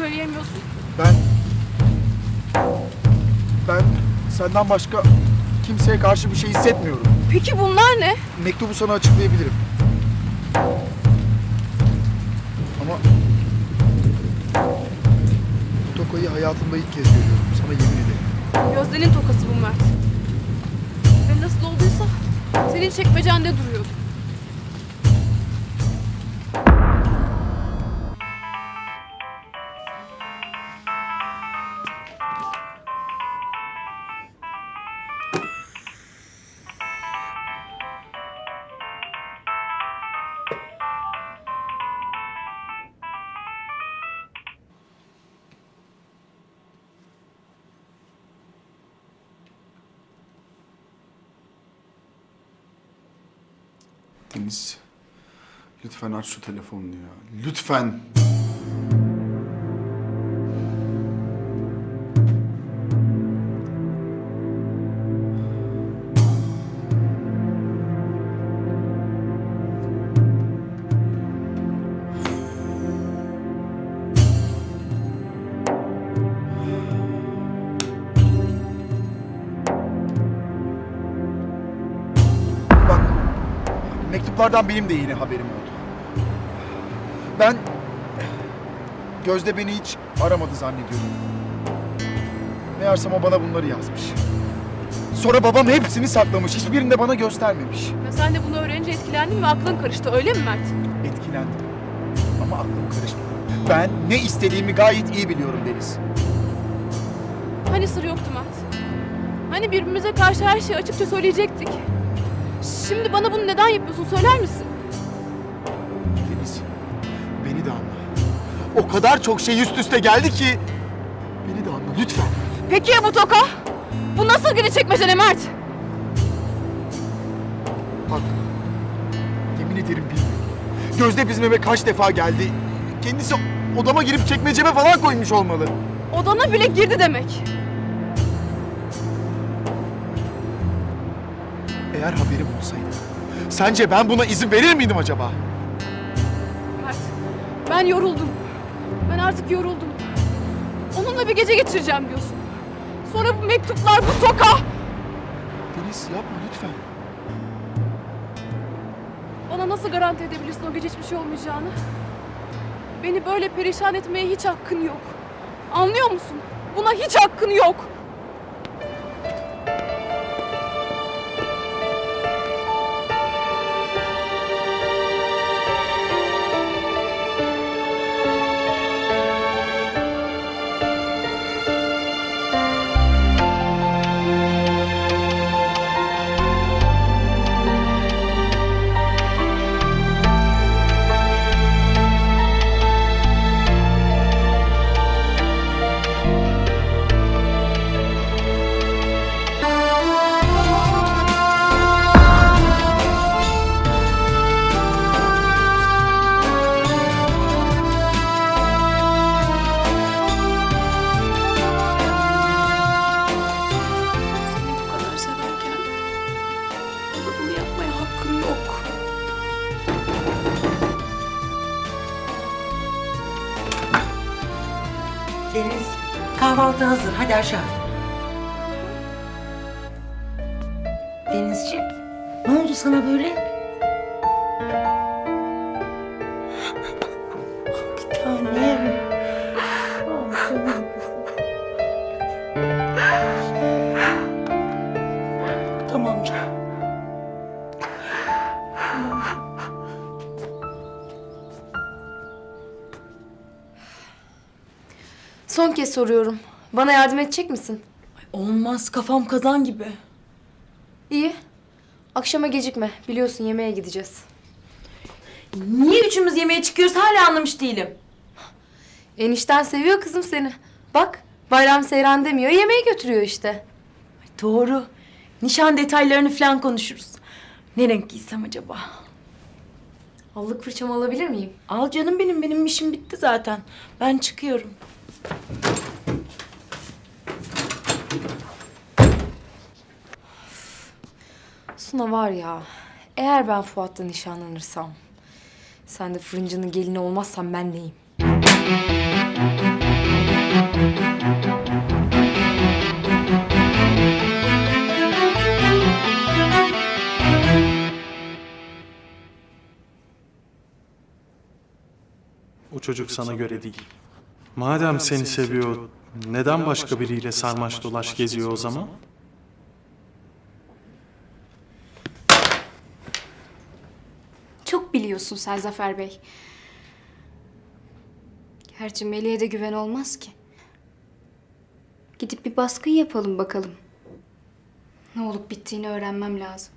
söyleyemiyorsun? Ben... Ben senden başka kimseye karşı bir şey hissetmiyorum. Peki bunlar ne? Mektubu sana açıklayabilirim. Ama... Bu tokayı hayatımda ilk kez görüyorum. Sana yemin ederim. Gözde'nin tokası bu Mert. Ve nasıl olduysa senin çekmecende duruyordu. Deniz, lütfen aç şu telefonunu ya. Lütfen. Mektuplardan benim de yeni haberim oldu. Ben... Gözde beni hiç aramadı zannediyorum. Meğersem o bana bunları yazmış. Sonra babam hepsini saklamış. Hiçbirini de bana göstermemiş. Ve sen de bunu öğrenince etkilendin ve aklın karıştı öyle mi Mert? Etkilendim. Ama aklım karışmadı. Ben ne istediğimi gayet iyi biliyorum Deniz. Hani sır yoktu Mert? Hani birbirimize karşı her şeyi açıkça söyleyecektik? Şimdi bana bunu neden yapıyorsun söyler misin? Deniz, beni de anla. O kadar çok şey üst üste geldi ki... Beni de anla lütfen. Peki ya bu toka? Bu nasıl geri çekmecene Mert? Bak, yemin ederim bilmiyorum. Gözde bizim eve kaç defa geldi. Kendisi odama girip çekmeceme falan koymuş olmalı. Odana bile girdi demek. Eğer haberim olsaydı, sence ben buna izin verir miydim acaba? Mert, ben yoruldum. Ben artık yoruldum. Onunla bir gece geçireceğim diyorsun. Sonra bu mektuplar, bu toka. Deniz yapma lütfen. Bana nasıl garanti edebilirsin o gece hiçbir şey olmayacağını? Beni böyle perişan etmeye hiç hakkın yok. Anlıyor musun? Buna hiç hakkın yok. Hadi aşağı. Denizciğim, ne oldu sana böyle? Bir. Tamam. Son kez soruyorum. Bana yardım edecek misin? Olmaz kafam kazan gibi. İyi. Akşama gecikme. Biliyorsun yemeğe gideceğiz. Niye üçümüz yemeğe çıkıyoruz hala anlamış değilim. Enişten seviyor kızım seni. Bak bayram seyran demiyor yemeğe götürüyor işte. Doğru. Nişan detaylarını falan konuşuruz. Ne renk giysem acaba? Allık fırçamı alabilir miyim? Al canım benim, benim işim bitti zaten. Ben çıkıyorum. Suna var ya, eğer ben Fuat'la nişanlanırsam, sen de fırıncının gelini olmazsan ben neyim? O çocuk sana göre değil. Madem seni seviyor, neden başka biriyle sarmaş dolaş geziyor o zaman? Çok biliyorsun sen Zafer Bey. Gerçi Melih'e de güven olmaz ki. Gidip bir baskın yapalım bakalım. Ne olup bittiğini öğrenmem lazım.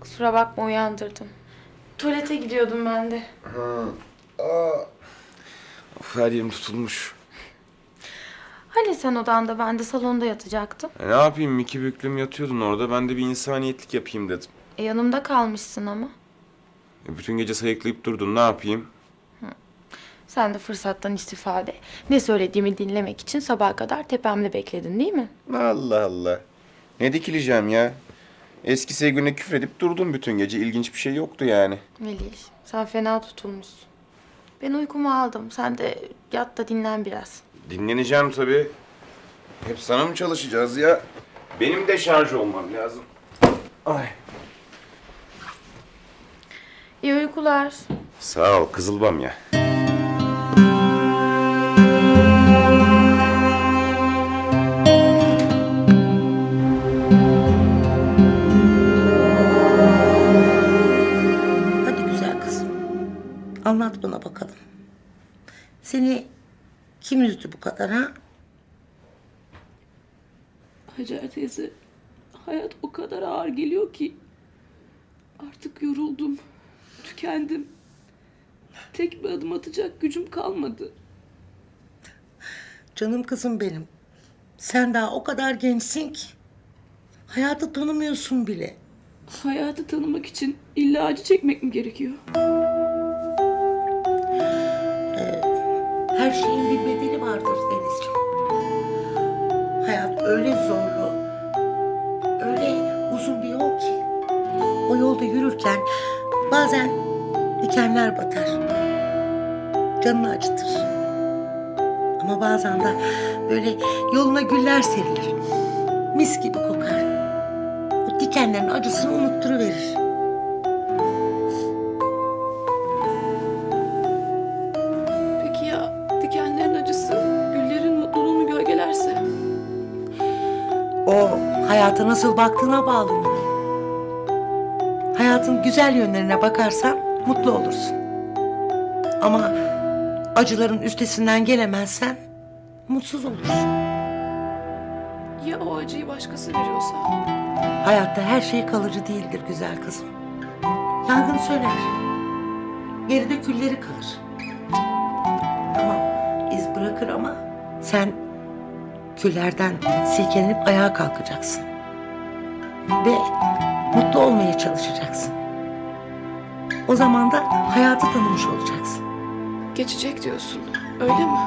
Kusura bakma uyandırdım. Tuvalete gidiyordum ben de. Of, her yerim tutulmuş. Hani sen odanda ben de salonda yatacaktım. E, ne yapayım iki büklüm yatıyordun orada. Ben de bir insaniyetlik yapayım dedim. E, yanımda kalmışsın ama. E, bütün gece sayıklayıp durdun ne yapayım? Sen de fırsattan istifade. Ne söylediğimi dinlemek için sabaha kadar tepemde bekledin değil mi? Allah Allah. Ne dikileceğim ya? Eski sevgiline küfredip durdun bütün gece. İlginç bir şey yoktu yani. Melih, sen fena tutulmuşsun. Ben uykumu aldım. Sen de yat da dinlen biraz. Dinleneceğim tabii. Hep sana mı çalışacağız ya? Benim de şarj olmam lazım. Ay. İyi uykular. Sağ ol kızılbam ya. Anlat bana bakalım. Seni kim üzdü bu kadar ha? Hacer teyze, hayat o kadar ağır geliyor ki artık yoruldum, tükendim. Tek bir adım atacak gücüm kalmadı. Canım kızım benim. Sen daha o kadar gençsin ki. Hayatı tanımıyorsun bile. Hayatı tanımak için illa acı çekmek mi gerekiyor? Her şeyin bir bedeli vardır Denizciğim. Hayat öyle zorlu, öyle uzun bir yol ki. O yolda yürürken bazen dikenler batar. Canını acıtır. Ama bazen de böyle yoluna güller serilir. Mis gibi kokar. O dikenlerin acısını unutturuverir. Hayata nasıl baktığına bağlı mı? Hayatın güzel yönlerine bakarsan mutlu olursun. Ama acıların üstesinden gelemezsen mutsuz olursun. Ya o acıyı başkası veriyorsa? Hayatta her şey kalıcı değildir güzel kızım. Yangın söner. Geride külleri kalır. Tamam iz bırakır ama sen küllerden silkelenip ayağa kalkacaksın. Ve mutlu olmaya çalışacaksın. O zaman da hayatı tanımış olacaksın. Geçecek diyorsun, öyle mi?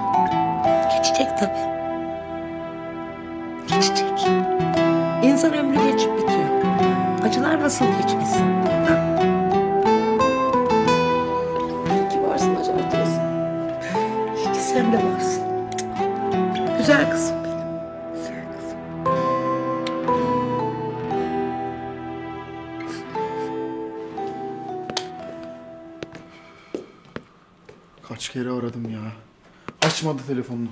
Geçecek tabii. Geçecek. İnsan ömrü geçip bitiyor. Acılar nasıl geçmesin? Ha? İyi ki varsın Hacer teyze. İyi ki sen de varsın. Kaç kere aradım ya. Açmadı telefonunu.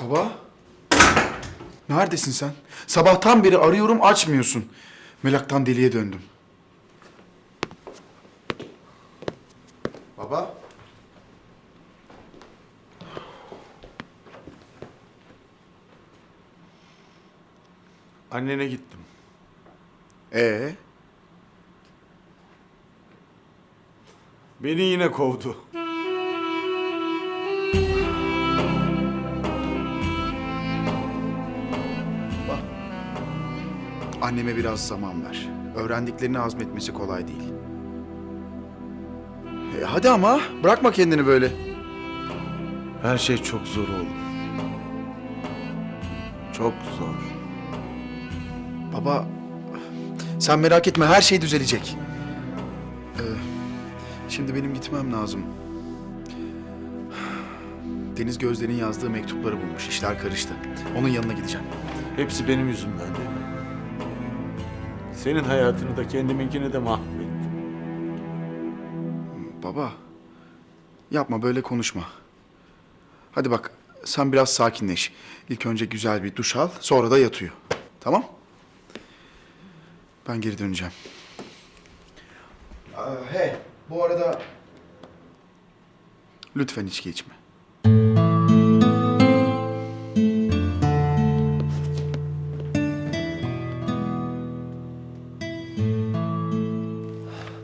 Baba. Neredesin sen? Sabahtan beri arıyorum açmıyorsun. Melaktan deliye döndüm. Baba. Annene gittim. Ee, Beni yine kovdu. anneme biraz zaman ver. Öğrendiklerini hazmetmesi kolay değil. E, hadi ama bırakma kendini böyle. Her şey çok zor oğlum. Çok zor. Baba, sen merak etme her şey düzelecek. Ee, şimdi benim gitmem lazım. Deniz Gözler'in yazdığı mektupları bulmuş. İşler karıştı. Onun yanına gideceğim. Hepsi benim yüzümden değil mi? Senin hayatını da kendiminkini de mahvettim. Baba, yapma böyle konuşma. Hadi bak, sen biraz sakinleş. İlk önce güzel bir duş al, sonra da yatıyor. Tamam? Ben geri döneceğim. he, bu arada... Lütfen içki içme.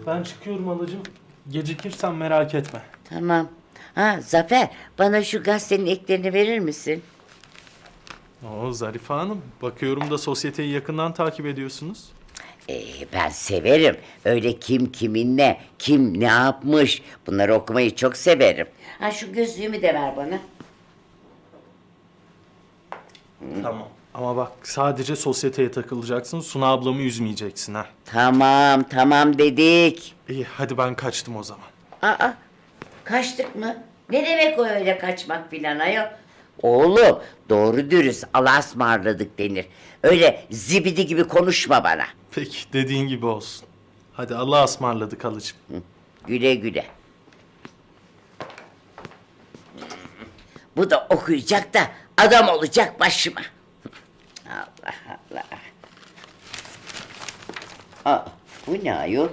Ben çıkıyorum halacığım. Gecikirsen merak etme. Tamam. Ha Zafer bana şu gazetenin eklerini verir misin? Oo Zarife Hanım, bakıyorum da sosyeteyi yakından takip ediyorsunuz. Ee, ben severim. Öyle kim kiminle, kim ne yapmış bunları okumayı çok severim. Ha şu gözlüğümü de ver bana. Tamam. Ama bak sadece sosyeteye takılacaksın. Suna ablamı üzmeyeceksin ha. Tamam tamam dedik. İyi hadi ben kaçtım o zaman. Aa kaçtık mı? Ne demek o öyle kaçmak filan ayol? Oğlum doğru dürüst Allah'a ısmarladık denir. Öyle zibidi gibi konuşma bana. Peki dediğin gibi olsun. Hadi Allah'a ısmarladık halacığım. Güle güle. Bu da okuyacak da adam olacak başıma. Allah Allah. Aa, bu ne ayol?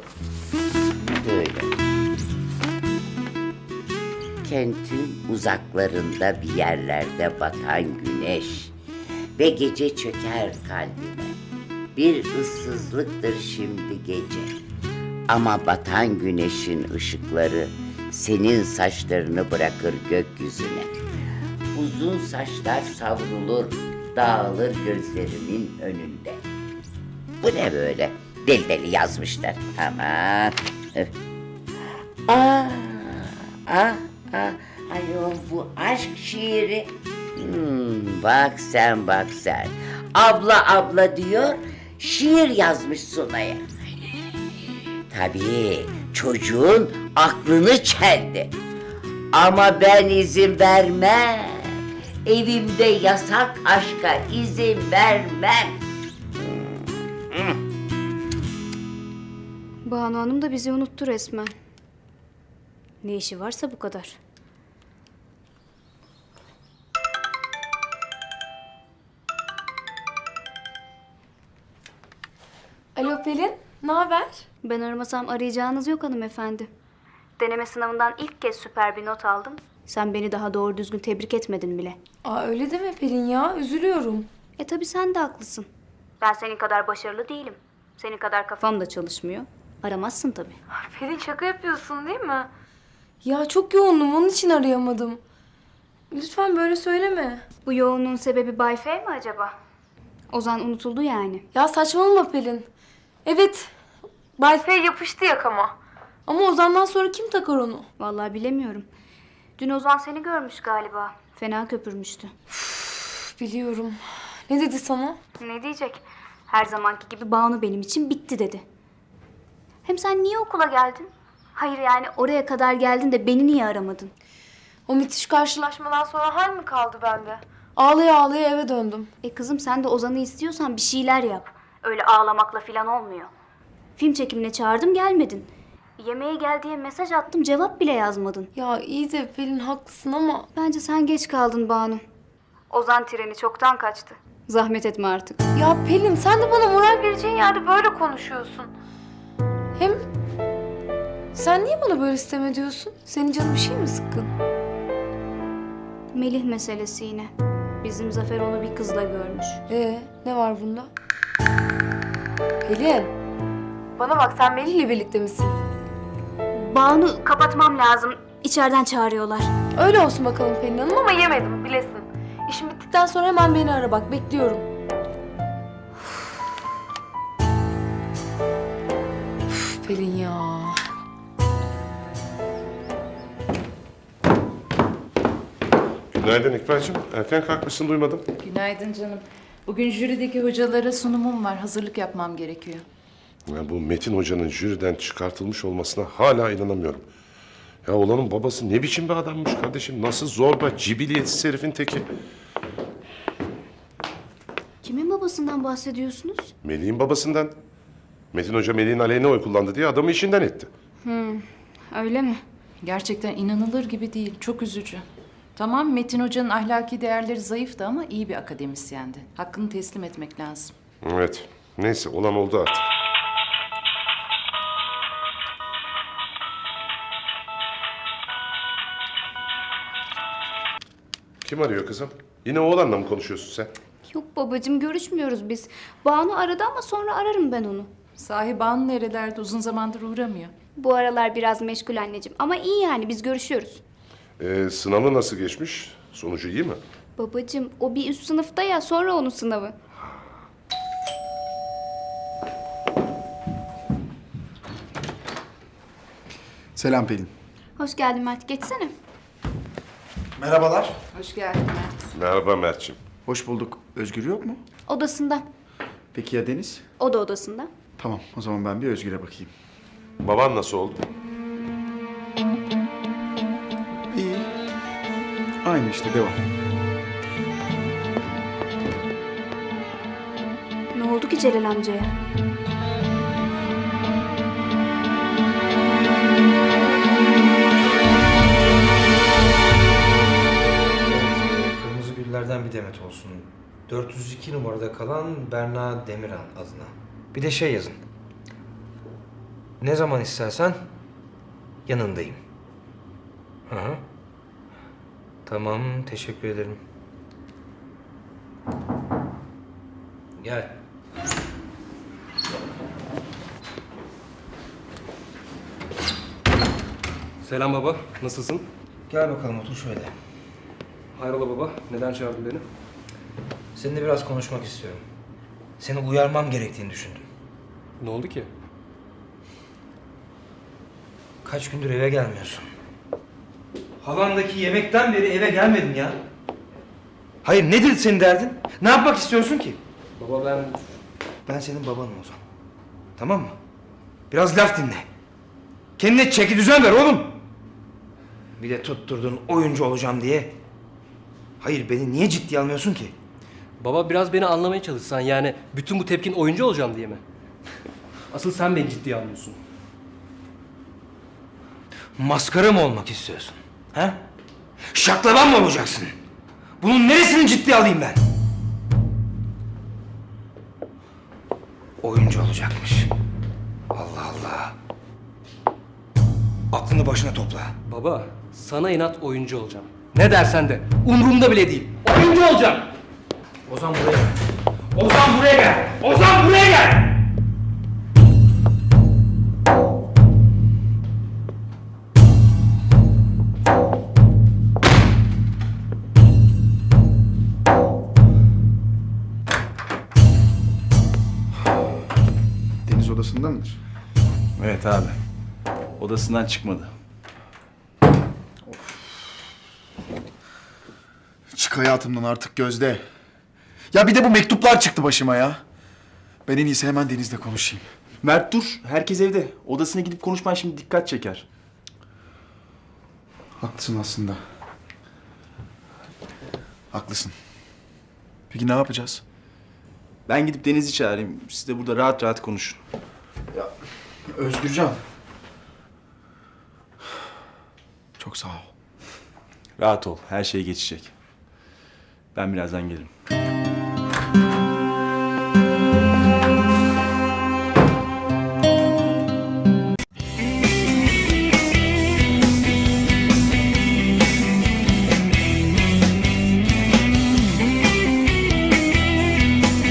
Böyle. Kentin uzaklarında bir yerlerde batan güneş ve gece çöker kalbime. Bir ıssızlıktır şimdi gece. Ama batan güneşin ışıkları senin saçlarını bırakır gökyüzüne. Uzun saçlar savrulur, dağılır gözlerimin önünde. Bu ne böyle? Deli deli yazmışlar. Aman. Aa, ah, ah, ayol bu aşk şiiri. Hmm, bak sen bak sen. Abla abla diyor, şiir yazmış Sunay'a. Tabii çocuğun aklını çeldi. Ama ben izin vermem. Evimde yasak aşka izin vermem. Banu Hanım da bizi unuttu resmen. Ne işi varsa bu kadar. Alo Pelin, ne haber? Ben aramasam arayacağınız yok hanımefendi. Deneme sınavından ilk kez süper bir not aldım. Sen beni daha doğru düzgün tebrik etmedin bile. Aa öyle deme Pelin ya, üzülüyorum. E tabi sen de haklısın. Ben senin kadar başarılı değilim. Senin kadar kafam da çalışmıyor. Aramazsın tabii. Pelin şaka yapıyorsun değil mi? Ya çok yoğundum, onun için arayamadım. Lütfen böyle söyleme. Bu yoğunluğun sebebi Bay F mi acaba? Ozan unutuldu yani. Ya saçmalama Pelin. Evet, Bay yapıştı yakama. Ama Ozan'dan sonra kim takar onu? Vallahi bilemiyorum. Dün Ozan seni görmüş galiba. Fena köpürmüştü. Üf, Biliyorum. Ne dedi sana? Ne diyecek? Her zamanki gibi Banu benim için bitti dedi. Hem sen niye okula geldin? Hayır yani oraya kadar geldin de beni niye aramadın? O müthiş karşılaşmadan sonra hal mi kaldı bende? Ağlaya ağlaya eve döndüm. E kızım sen de Ozan'ı istiyorsan bir şeyler yap. Öyle ağlamakla falan olmuyor. Film çekimine çağırdım gelmedin. Yemeğe gel diye mesaj attım cevap bile yazmadın. Ya iyi de Pelin haklısın ama... Bence sen geç kaldın Banu. Ozan treni çoktan kaçtı. Zahmet etme artık. Ya Pelin sen de bana moral vereceğin yerde böyle konuşuyorsun. Hem sen niye bana böyle isteme diyorsun? Senin canın bir şey mi sıkkın? Melih meselesi yine. Bizim Zafer onu bir kızla görmüş. Ee, ne var bunda? Pelin. Bana bak sen Melih'le birlikte misin? Banu kapatmam lazım. İçeriden çağırıyorlar. Öyle olsun bakalım Pelin Hanım ama yemedim bilesin. İşim bittikten sonra hemen beni ara bak bekliyorum. Üf, Pelin ya. Günaydın İkbal'cığım. Erken kalkmışsın duymadım. Günaydın canım. Bugün jürideki hocalara sunumum var. Hazırlık yapmam gerekiyor. Ya bu Metin Hoca'nın jüriden çıkartılmış olmasına hala inanamıyorum. Ya olanın babası ne biçim bir adammış kardeşim. Nasıl zorba, cibiliyetsiz herifin teki. Kimin babasından bahsediyorsunuz? Melih'in babasından. Metin Hoca Melih'in aleyhine oy kullandı diye adamı işinden etti. Öyle mi? Gerçekten inanılır gibi değil. Çok üzücü. Tamam Metin Hoca'nın ahlaki değerleri zayıftı ama iyi bir akademisyendi. Hakkını teslim etmek lazım. Evet. Neyse olan oldu artık. Kim arıyor kızım? Yine oğlanla mı konuşuyorsun sen? Yok babacığım görüşmüyoruz biz. Banu aradı ama sonra ararım ben onu. Sahi Banu nerelerde uzun zamandır uğramıyor. Bu aralar biraz meşgul anneciğim ama iyi yani biz görüşüyoruz. Ee, sınavı nasıl geçmiş? Sonucu iyi mi? Babacığım o bir üst sınıfta ya sonra onun sınavı. Selam Pelin. Hoş geldin Mert geçsene. Merhabalar. Hoş geldin Mert. Merhaba Mert'ciğim. Hoş bulduk. Özgür yok mu? Odasında. Peki ya Deniz? O da odasında. Tamam o zaman ben bir Özgür'e bakayım. Baban nasıl oldu? Aynı işte devam. Ne oldu ki Celal amcaya? Kırmızı güllerden bir demet olsun. 402 numarada kalan Berna Demiran adına. Bir de şey yazın. Ne zaman istersen yanındayım. Hı hı. Tamam, teşekkür ederim. Gel. Selam baba, nasılsın? Gel bakalım otur şöyle. Hayrola baba, neden çağırdın beni? Seninle biraz konuşmak istiyorum. Seni uyarmam gerektiğini düşündüm. Ne oldu ki? Kaç gündür eve gelmiyorsun? Halandaki yemekten beri eve gelmedin ya. Hayır nedir senin derdin? Ne yapmak istiyorsun ki? Baba ben... Ben senin babanım Ozan. Tamam mı? Biraz laf dinle. Kendine çeki düzen ver oğlum. Bir de tutturdun oyuncu olacağım diye. Hayır beni niye ciddiye almıyorsun ki? Baba biraz beni anlamaya çalışsan yani bütün bu tepkin oyuncu olacağım diye mi? Asıl sen beni ciddiye almıyorsun. Maskara mı olmak istiyorsun? He? Şaklaban mı olacaksın? Bunun neresini ciddiye alayım ben? Oyuncu olacakmış. Allah Allah. Aklını başına topla. Baba, sana inat oyuncu olacağım. Ne dersen de, umurumda bile değil. Oyuncu olacağım! Ozan buraya gel. Ozan buraya gel. Ozan buraya gel. Evet abi. Odasından çıkmadı. Çık hayatımdan artık Gözde. Ya bir de bu mektuplar çıktı başıma ya. Ben en iyisi hemen Deniz'le konuşayım. Mert dur. Herkes evde. Odasına gidip konuşman şimdi dikkat çeker. Haklısın aslında. Haklısın. Peki ne yapacağız? Ben gidip Deniz'i çağırayım. Siz de burada rahat rahat konuşun. Özgürcan. Çok sağ ol. Rahat ol. Her şey geçecek. Ben birazdan gelirim.